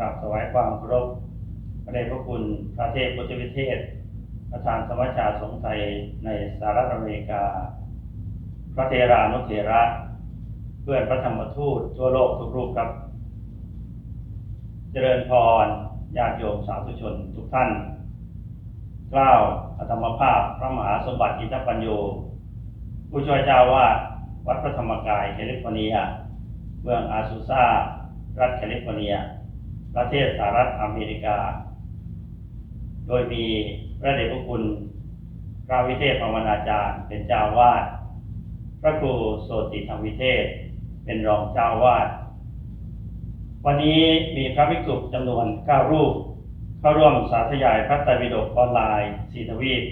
ราบถวายความเคารพพระเดชพระคุณพระเทพพุทธวิเทศ ประธานสมัชชาสงฆ์ไทยในสหรัฐอเมริกา พระเทรานุเถระ เพื่อนพระธรรมทูตทั่วโลกทุกรูปครับ เจริญพรญาติโยมสาธุชนทุกท่านกล่าวอธรรมภาพพระมหาสมบัติอิทธปัญโย ผู้ช่วยเจ้าวาดวัดพระธรรมกายแคลิฟอร์เนีย เมืองอาซูซารัฐแคลิฟอร์เนีย ประเทศสหรัฐอเมริกา โดยมีพระเดชพระคุณพระวิเทศภาวนาจารย์ เป็นเจ้าวาด พระครูโสติธรรมวิเทศ เป็นรองเจ้าวาด วันนี้มีพระภิกษุจำนวน 9 รูป เข้าร่วมสาธยายพระไตรปิฎกออนไลน์สีทวีป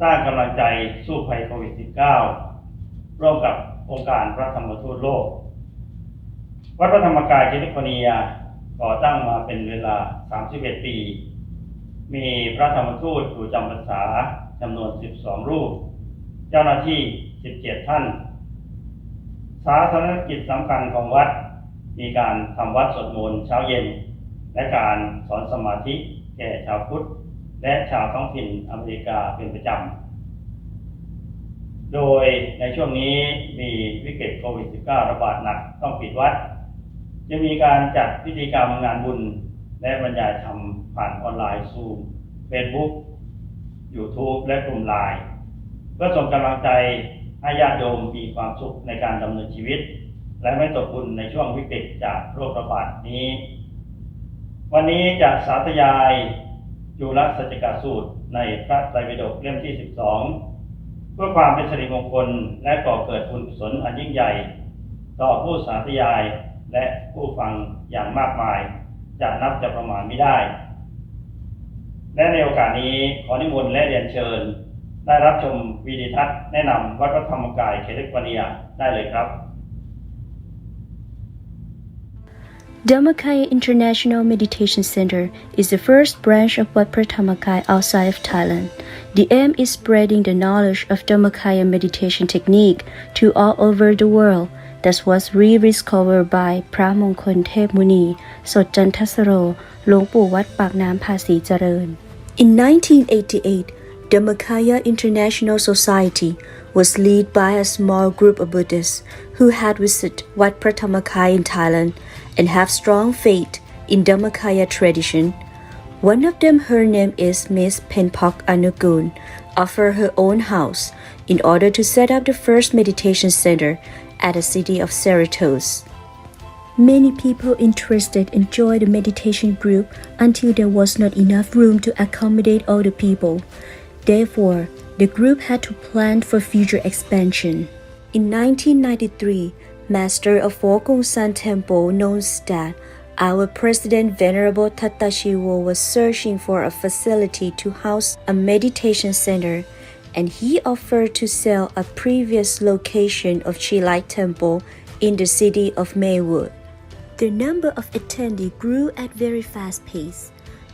สร้างกำลังใจสู้ภัยโควิด -19 ร่วมกับองค์การพระธรรมทูตโลก วัดพระธรรมกายแคลิฟอร์เนีย ก่อตั้งมาเป็นเวลา 31 ปี มีพระธรรมทูตอยู่จำพรรษาจำนวน 12 รูป เจ้าหน้าที่ 17 ท่าน สาธารณกิจสำคัญของวัด มีการทำวัดสวดมนต์เช้าเย็น และการสอนสมาธิแก่ชาวพุทธ และชาวท้องถิ่นอเมริกาเป็นประจำ โดยในช่วงนี้มีวิกฤตโควิด -19 ระบาดหนักต้องปิดวัด จะมีการจัดพิธีกรรมงานบุญ และบรรยายธรรมผ่านออนไลน์ซูมเฟซบุ๊กยูทูบและกลุ่มไลน์เพื่อส่งกำลังใจให้ญาติโยมมีความสุขในการดำเนินชีวิต และไม่ตกบุญในช่วงวิกฤตจากโรคระบาดนี้ วันนี้จะสาธยายจุลสัจกสูตรในพระไตรปิฎกเล่มที่ 12 เพื่อความเป็นสิริมงคลและก่อเกิดบุญกุศลอันยิ่งใหญ่ ต่อผู้สาธยาย และผู้ฟังอย่างมากมายจะนับจะประมาณไม่ได้ และในโอกาสนี้ขอนิมนต์และเรียนเชิญ ได้รับชมวีดีทัศน์แนะนำวัดพระธรรมกายแคลิฟอร์เนียได้เลยครับ Dhammakaya International Meditation Center is the first branch of Wat Pratamakai outside of Thailand. The aim is spreading the knowledge of Dhammakaya meditation technique to all over the world. That was rediscovered by Pramongkol Thep Muni Sotjantasaro หลวงปู่วัดปากน้ำภาษีเจริญ In 1988, Dhammakaya International Society was led by a small group of Buddhists who had visited Wat Pratamakai in Thailand and have strong faith in Dhammakaya tradition. One of them, her name is Miss Penpok Anugun, offered her own house in order to set up the first meditation center at the city of Cerritos. Many people interested enjoyed the meditation group until there was not enough room to accommodate all the people. Therefore, the group had to plan for future expansion. In 1993, Master of Fokong San Temple knows that our President Venerable Tata Shivo was searching for a facility to house a meditation center, and he offered to sell a previous location of Chilai Temple in the city of Maywood. The number of attendees grew at very fast pace.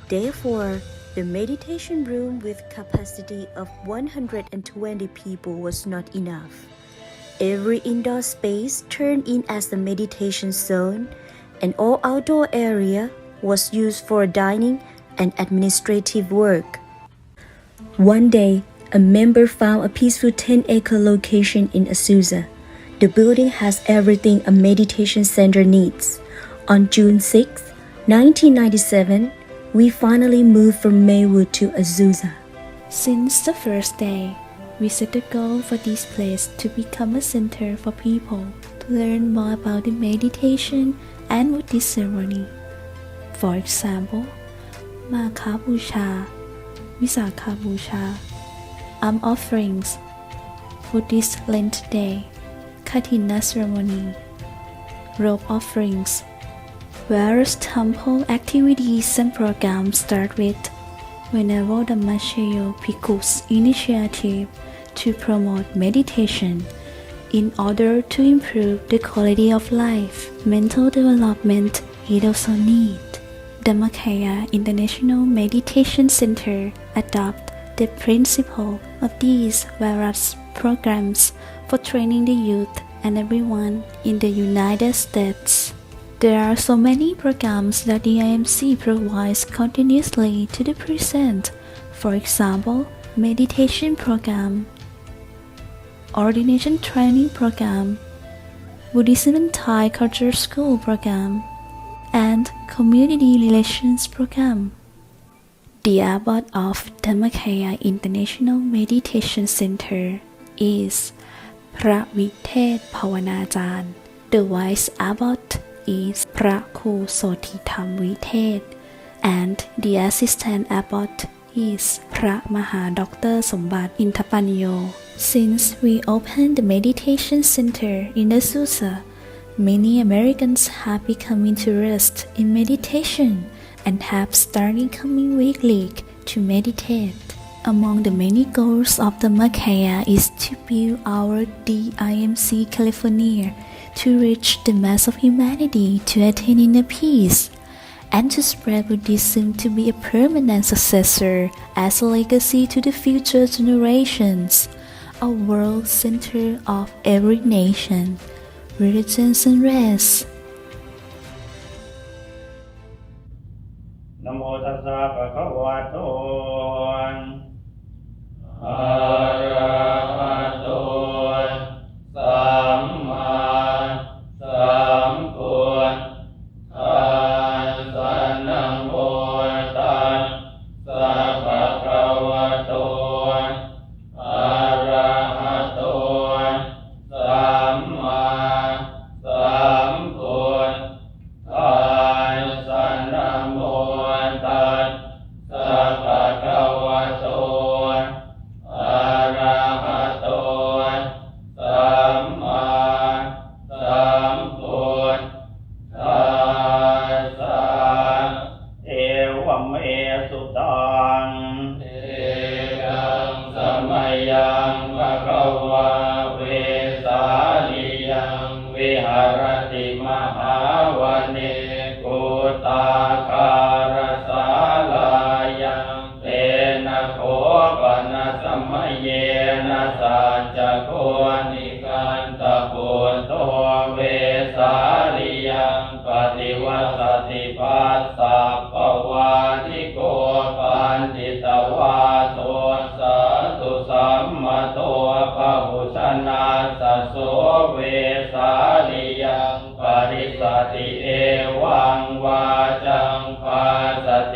Therefore, the meditation room with capacity of 120 people was not enough. Every indoor space turned in as a meditation zone, and all outdoor area was used for dining and administrative work. One day, a member found a peaceful 10 acre location in Azusa. The building has everything a meditation center needs. On June 6, 1997, we finally moved from Maywood to Azusa. Since the first day, we set the goal for this place to become a center for people to learn more about the meditation and Buddhist ceremony. For example, Makha Busha, Visakha Busha, Arm offerings, for this Lent Day, Katina ceremony, robe offerings. Various temple activities and programs start with whenever the Dhammachayo Bhikkhu's initiative to promote meditation in order to improve the quality of life, mental development it also need. Dhammakaya International Meditation Center adopt the principle of these various programs for training the youth and everyone in the United States. There are so many programs that the IMC provides continuously to the present. For example, meditation program, ordination training program, Buddhism and Thai culture school program, and community relations program. The abbot of Dhammakaya International Meditation Center is Pravite Pavanajan. The vice abbot is Prakhu Sotitham Vitet, and the assistant abbot is Pramaha Dr. Sombat Intapanyo. Since we opened the meditation center in the Susa, many Americans have become interested in meditation and have started coming weekly to meditate. Among the many goals of the Makaya is to build our DIMC California to reach the mass of humanity to attain inner peace and to spread Buddhism to be a permanent successor as a legacy to the future generations, a world center of every nation, religions and race. นโมตัสสะภะคะวะโต ตัง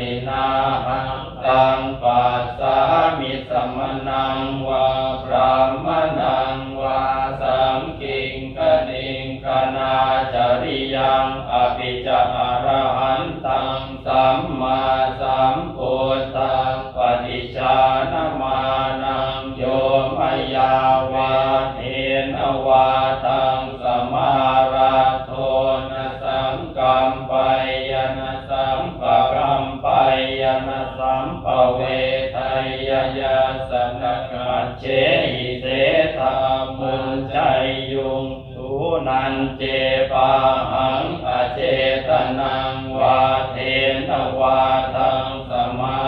สตินาหังตังปัสสา นังวาเทนวาทังสมา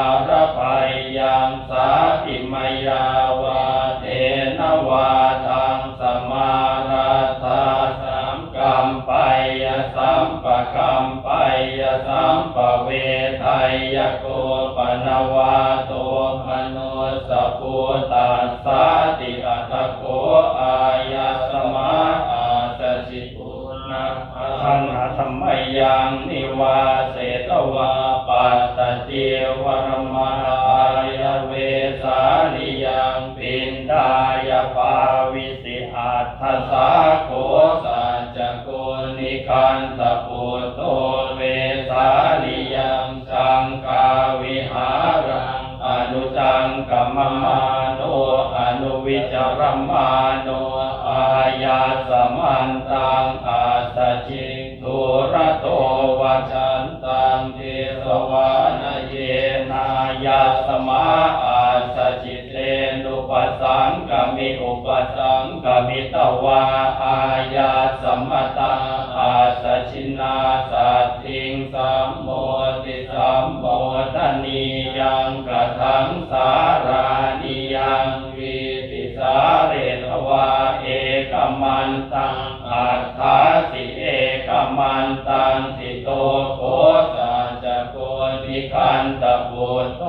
นิคันตปุตโตเวสาลิยังสังกาวิหารังอนุจังกัมมาโนอนุวิจารมาโนอายาสมันตังอาสจิงทุระโตวาจันตังเทสวานเยนายาสมาอาสจิเตนุปสังกมิอุปสังกมิตวาอายา ชินาสัตถิงสัมโมติสัมโมทนียังกระทังสารานิยังวิติสาเรทวาเอกมันตังอัฏฐาสิเอกมันตังสิโตโคสัจโกนิคันตบุตโต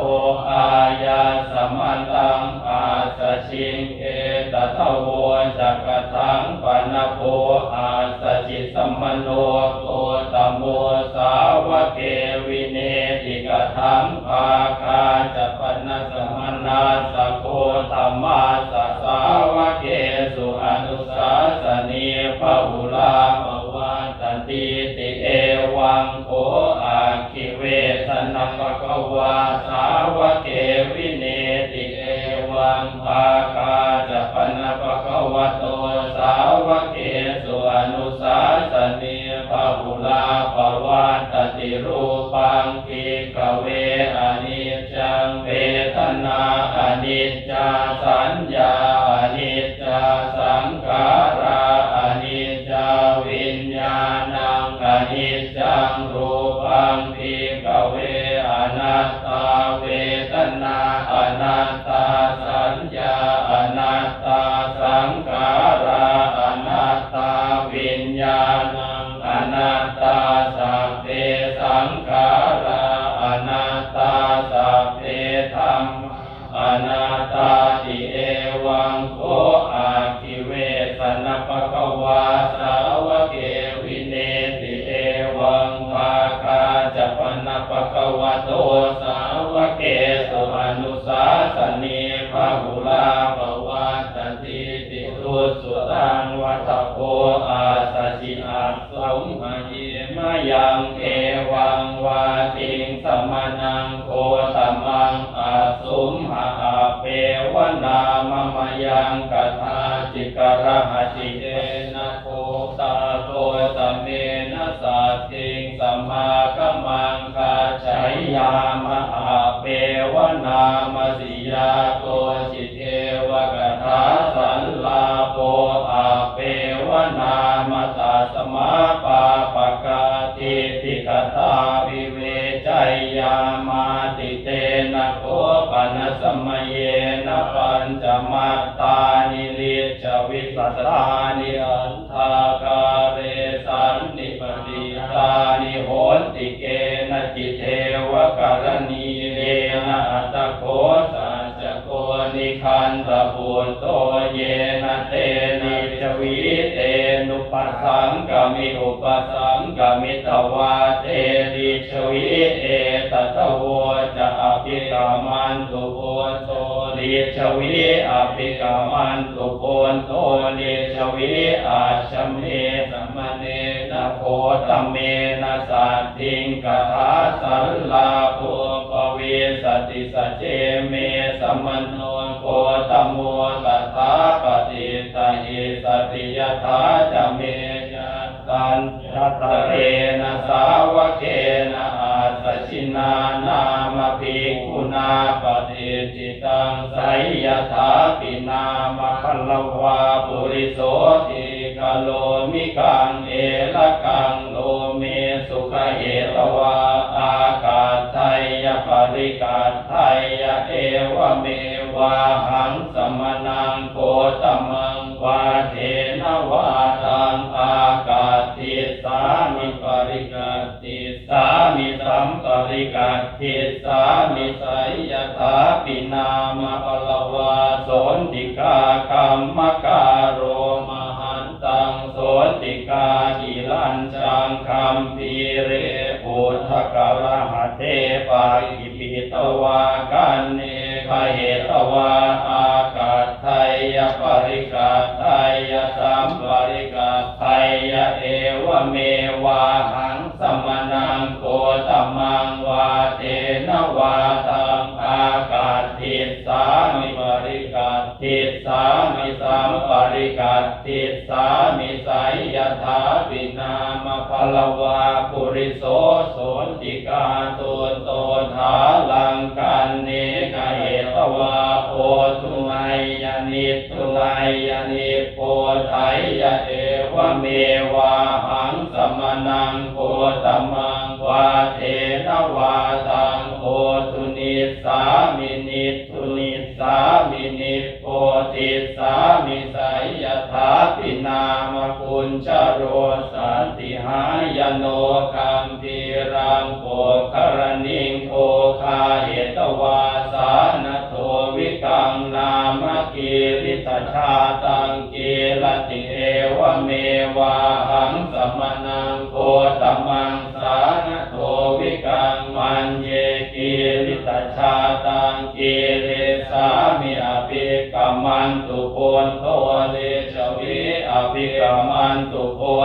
อายาสมันตังอาสชิงเอตตะโว จักตังปนโพอาสจิตสัมมโนโตตโมสาวเกวิเนติกทังภาคา วโตสาวเกสุอนุสาสนีพะอุลาภ มสิยาโกจิเทวกถาสันลาโปอาเปวนามตาสมาปาปะกาติติกตาวิเวชัยยามาติเตนะโคปนะสมเยนะปัญจมัตตานิลิจวิสัตานิ จะอภิกามันตุโพโตดิชวิอภิกามันตุโพโตดิชวิอาชเมสมเนนะโคตเมนะสัตถิงกถาสัลลาโภปเวสติสเจเมสมโนโคตโมตถาปฏิตาหิสติยถาจเมยัสันตเตนะสาวเกนะ ชินานามาภิกขุนาปฏิจิตังไสยถาปินามคัลวาปุริโสติกโลมิกังเอละกังโลเมสุขเอตวาอากาศไทยปริกาศไทยเอวเมวาหังสมนังโคตมังวาเท หังสมนังโกตมังวาเทนวาตังอากาศทิสามิปริกาทิสามิสัมปริกาทิสามิไสยถาปินามะพลวาปุริโส ชโรสันติหายโนคัมพีรังโปคารนิงโอคาเหตวาสานโทวิกังนามกีริตชาตังกีรติเอวเมวาหังสมนังโคตมังสานโทวิกังมันเยกีริตชาตังกีเรสามิอภิกรรมันตุโพนโตเลชวิอภิกรรมัน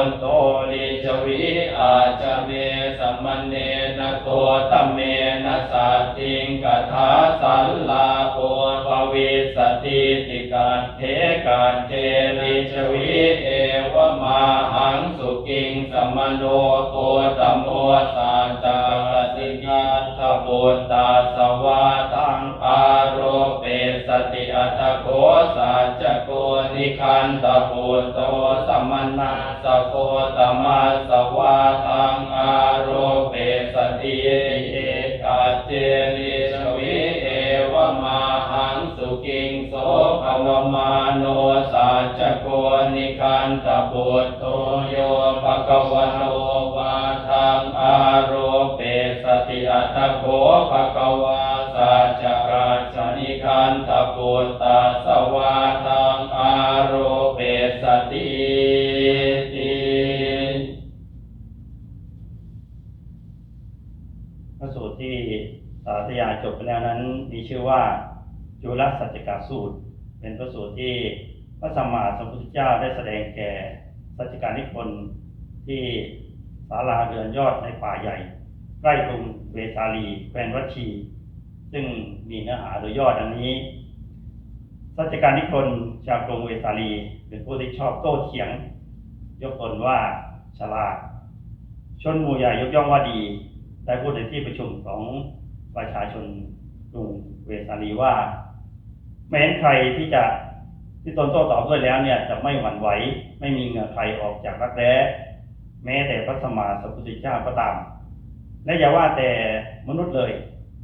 นโตเลชวิอาจเมสัมเนนะโคตเมนะสัติงกถาสัลลาโอภวิสติติการเทการเทลิชวิเอวมาหังสุกิงสมโนโคตโมสาจาสิกาทบุตตาสวาตังอา ติอัตโคสัจโกนิคันตปุตโตสมนาสโคตมาสวาตังอารเปสติเอกาเจนิชวิเอวมาหังสุกิงโสภวมาโนสัจโกนิคันตปุตโตโยภะควะโตวาทังอารเปสติอัตโคภะควา ชื่อว่าจุลสัจจกาสูตร เป็นพระสูตรที่พระสัมมาสัมพุทธเจ้าได้แสดงแก่สัจจการนิพนธ์ที่ศาลาเรือนยอดในป่าใหญ่ใกล้กรุงเวสาลีแคว้นวัชี ซึ่งมีเนื้อหาโดยย่อดังนี้สัจจการนิพนธ์ชาวกรุงเวสาลีเป็นผู้ที่ชอบโต้เถียง ยกตนว่าฉลาด ชนหมู่ใหญ่ยกย่องว่าดี ได้พูดในที่ประชุมของประชาชนกรุง เวสาลีว่าไม่เห็นใครที่จะที่ตนโต้ตอบด้วยแล้วเนี่ยจะไม่หวั่นไหวไม่มีเหงื่อใครออกจากรักแร้แม้แต่พระสมมาสัมพุทธเจ้าก็ตาม และอย่าว่าแต่มนุษย์เลย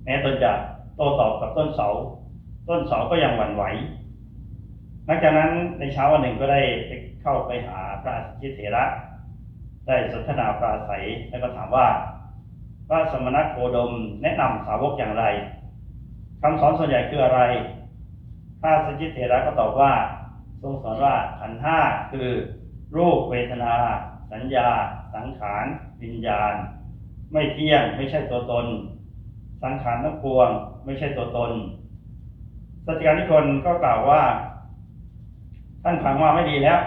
แม้ตนจะโต้ตอบกับต้นเสา ต้นเสาก็ยังหวั่นไหวหลังจากนั้นในเช้าวันหนึ่งก็ได้ไปเข้าไปหาพระอชิเถระ ได้สนทนาปราศัยแล้วก็ถามว่าพระสมณโคดมแนะนำสาวกอย่างไร คำสอนส่วนใหญ่คืออะไรพระสัจจเถระก็ตอบว่า ทรงสอนว่าขันธ์ห้าคือรูปเวทนา สัญญา สังขารวิญญาณ ไม่เที่ยงไม่ใช่ตัวตน สังขารทั้งปวง ไม่ใช่ตัวตนสัจจิการนิคนก็กล่าวว่า ท่านฟังว่าไม่ดีแล้ว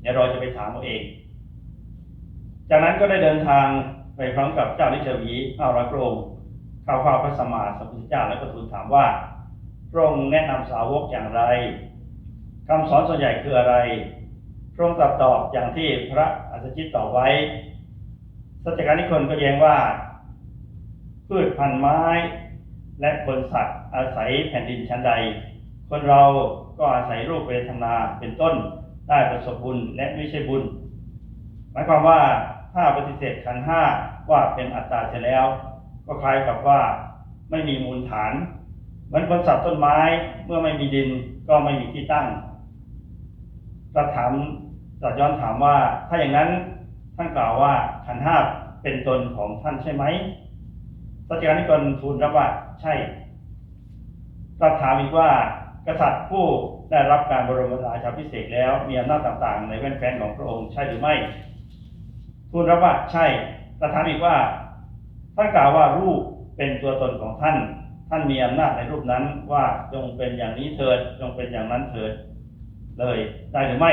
เดี๋ยวเราจะไปถามเอาเอง จากนั้นก็ได้เดินทางไปพร้อมกับเจ้าลิชวีข้าร้อยพรง เข้าเฝ้าพระสัมมาสัมพุทธเจ้าแล้วก็ทูลถามว่าพระองค์แนะนำสาวกอย่างไรคำสอนส่วนใหญ่คืออะไรพระองค์ตรัสตอบอย่างที่พระอัสสชิตตอบไว้สัจการนิคนก็แย้งว่า พืชพันธุ์ไม้ และคนสัตว์อาศัยแผ่นดินชั้นใด คนเราก็อาศัยรูปเวทนาเป็นต้นได้ประสบบุญและไม่ใช่บุญหมายความว่าถ้าปฏิเสธขันห้าว่าเป็นอัตตาเสียแล้ว ก็คล้ายกับว่าไม่มีมูลฐาน เหมือนคนสับต้นไม้เมื่อไม่มีดินก็ไม่มีที่ตั้งตรัสถามตรัสย้อนถามว่า ถ้าอย่างนั้นท่านกล่าวว่าขันห้าเป็นตนของท่านใช่ไหมสัจการนิกรทูลรับว่าใช่ตรัสถามอีกว่ากษัตริย์ผู้ได้รับการบรมราชาภิเศษแล้วมีอำนาจต่างๆ ในแว่นแฟนของพระองค์ใช่หรือไม่ทูลรับว่าใช่ตรัสถามอีกว่า ท่านกล่าวว่ารูปเป็นตัวตนของท่าน ท่านมีอำนาจในรูปนั้นว่าจงเป็นอย่างนี้เถิดจงเป็นอย่างนั้นเถิด เลยได้หรือไม่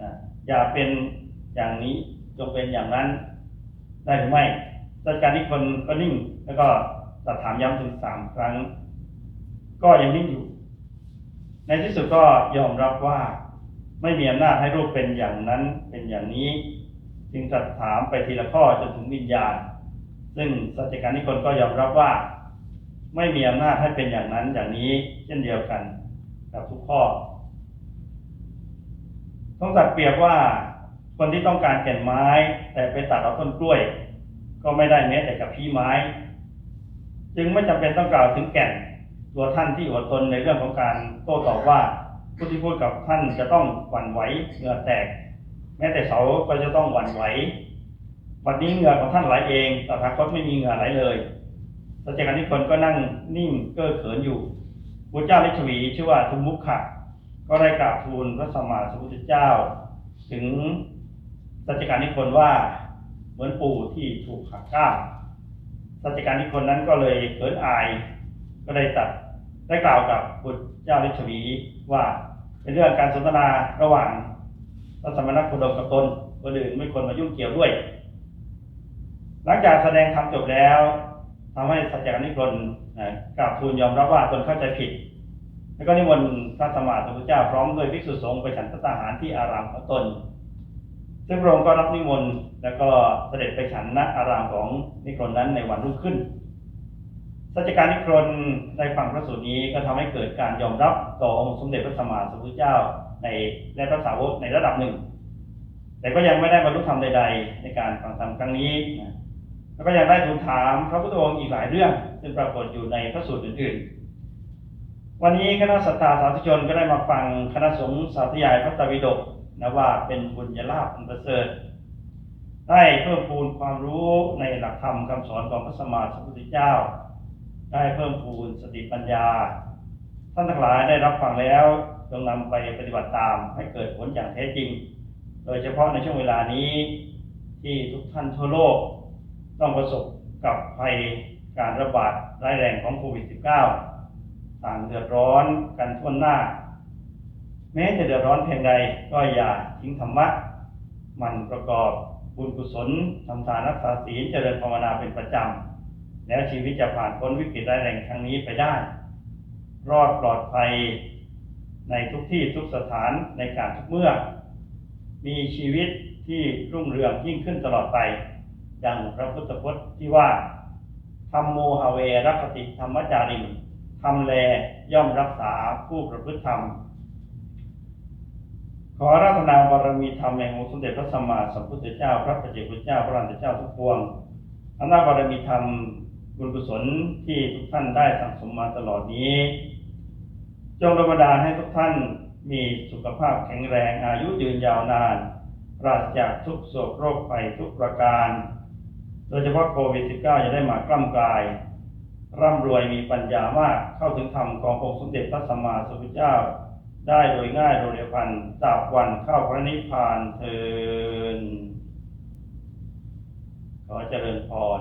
นะอย่าเป็นอย่างนี้จงเป็นอย่างนั้น ได้หรือไม่รัชการนี้คนก็นิ่ง แล้วก็ตรัสถามย้ำถึงสามครั้ง ก็ยังนิ่งอยู่ ในที่สุดก็ยอมรับว่าไม่มีอำนาจให้รูปเป็นอย่างนั้นเป็นอย่างนี้ จึงตรัสถามไปทีละข้อจนถึงวิญญาณ ซึ่งสัจการนิคนก็ยอมรับว่า ไม่มีอำนาจให้เป็นอย่างนั้นอย่างนี้เช่นเดียวกันกับทุกข้อต้องตัดเปรียบว่าคนที่ต้องการแก่นไม้ แต่ไปตัดเอาต้นกล้วย ก็ไม่ได้แม้แต่กับพี่ไม้ จึงไม่จำเป็นต้องกล่าวถึงแก่น ตัวท่านที่อดทนในเรื่องของการโต้ตอบว่าผู้ที่พูดกับท่านจะต้องหวั่นไหวเหงื่อแตก แม้แต่เสาก็จะต้องหวั่นไหว วันนี้เหงื่อของท่านไหลเองตถาคตไม่มีเหงื่อไหลเลยสัจจการนิพนธ์ก็นั่งนิ่งเก้อเขินอยู่พระเจ้าลิชวีชื่อว่าทุมุขะก็ได้กราบทูลพระสัมมาสัมพุทธเจ้า ถึงสัจจการนิพนธ์ว่าเหมือนปู่ที่ถูกหักก้ามสัจจการนิพนธ์นั้นก็เลยเขินอาย ก็ได้ตัดได้กล่าวกับพุทธเจ้าลิชวีว่าเป็นเรื่องการสนทนาระหว่างพระสมณโคดมกับตนคนอื่นไม่ควรมายุ่งเกี่ยวด้วย หลังจากแสดงธรรมจบแล้วทำให้สัจจานิพนธ์นกราบทูลยอมรับว่าตนเข้าใจผิด แล้วก็นิมนต์พระสมมาสัมพุทธเจ้าพร้อมด้วยภิกษุสงฆ์ไปฉันพัตตาหารที่อารามของตน ซึ่งพระองค์ก็รับนิมนต์แล้วก็เสด็จไปฉันณอารามของนิครนนั้นในวันรุ่งขึ้นสัจจการนิครนได้ฟังพระสูตรนี้ก็ทำให้เกิดการยอมรับต่อองค์สมเด็จพระสัมมาสัมพุทธเจ้าในและพระสาวกในระดับหนึ่ง แต่ก็ยังไม่ได้บรรลุธรรมใด ๆ ในการฟังธรรมครั้งนี้นะ แล้วก็ยังได้ทูลถามพระพุทธองค์อีกหลายเรื่องซึ่งปรากฏอยู่ในพระสูตรอื่นๆ วันนี้คณะสัตตาสาธุชนก็ได้มาฟังคณะสงฆ์สาธยายพระตรปิฎกนะว่าเป็นบุญญาลาภอันประเสริฐได้เพิ่มพูนความรู้ในหลักธรรมคำสอนของพระสมมาสัมพุทธเจ้า ได้เพิ่มพูนสติปัญญา ท่านทั้งหลายได้รับฟังแล้วจงนำไปปฏิบัติตามให้เกิดผลอย่างแท้จริง โดยเฉพาะในช่วงเวลานี้ที่ทุกท่านทั่วโลก ต้องประสบกับภัยการระบาดร้ายแรงของโควิด -19 ต่างเดือดร้อนกันทั่วหน้า แม้จะเดือดร้อนเพียงใดก็อย่าทิ้งธรรมะ มันประกอบบุญกุศลทำทานรักษาศีลเจริญภาวนาเป็นประจำ แล้วชีวิตจะผ่านพ้นวิกฤตร้ายแรงครั้งนี้ไปได้ รอดปลอดภัยในทุกที่ทุกสถานในการทุกเมื่อ มีชีวิตที่รุ่งเรืองยิ่งขึ้นตลอดไป ดังพระพุทธพจน์ที่ว่าธรรมโมหเวรักติธรรมจาริงทำแลย่อมรักษาผู้ประพฤติธรรม ขอรัตนาบารมีธรรมแห่งองค์สมเด็จพระสัมมาสัมพุทธเจ้า พระปัจเจกพุทธเจ้าพระอรหันตเจ้าทุกพวงอำนาจบารมีธรรมบุญกุศลที่ทุกท่านได้สั่งสมมาตลอดนี้ จงดลบันดาให้ทุกท่านมีสุขภาพแข็งแรงอายุยืนยาวนาน ปราศจากทุกโศกโรคภัยทุกประการ โดยเฉพาะโควิด -19 จะได้มากล้ำกลาย ร่ำรวยมีปัญญามากเข้าถึงธรรมขององค์สมเด็จพระสัมมาสัมพุทธเจ้า ได้โดยง่ายโดยเร็วพันจากวันเข้าพระนิพพานเทินขอเจริญพร